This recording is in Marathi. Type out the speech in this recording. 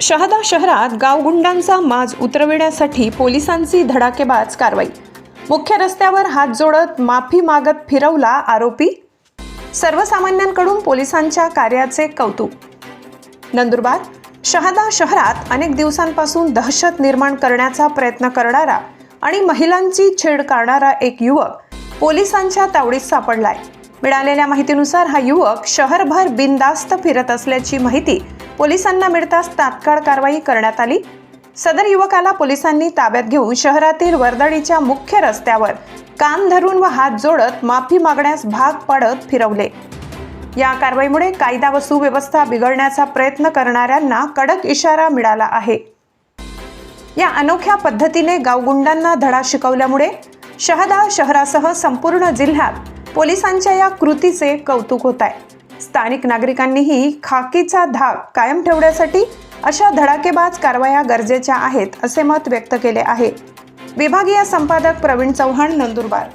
शहादा शहरात गावगुंडांचा माज उतरविण्यासाठी पोलिसांची धडाकेबाज कारवाई. मुख्य रस्त्यावर हात जोडत माफी मागत फिरवला आरोपी. सर्वसामान्यांकडून पोलिसांच्या कार्याचे कौतुक. नंदुरबार शहादा शहरात अनेक दिवसांपासून दहशत निर्माण करण्याचा प्रयत्न करणारा आणि महिलांची छेड काढणारा एक युवक पोलिसांच्या तावडीत सापडलाय. मिळालेल्या माहितीनुसार हा युवक शहरभर बिनदास्त फिरत असल्याची माहिती पोलिसांना मिळताच तात्काळ कारवाई करण्यात आली. सदर युवकाला पोलिसांनी ताब्यात घेऊन शहरातील वर्दळीच्या मुख्य रस्त्यावर कान धरून व हात जोडत माफी मागण्यास भाग पाडत फिरवले. या कारवाईमुळे कायदा व सुव्यवस्था बिघडण्याचा प्रयत्न करणाऱ्यांना कडक इशारा मिळाला आहे. या अनोख्या पद्धतीने गावगुंडांना धडा शिकवल्यामुळे शहादा शहरासह संपूर्ण जिल्ह्यात पोलिसांच्या या कृतीचे कौतुक होत आहे. स्थानिक नागरिकांनीही खाकीचा धाक कायम ठेवण्यासाठी अशा धडाकेबाज कारवाया गरजेच्या आहेत असे मत व्यक्त केले आहे. विभागीय संपादक प्रवीण चव्हाण नंदुरबार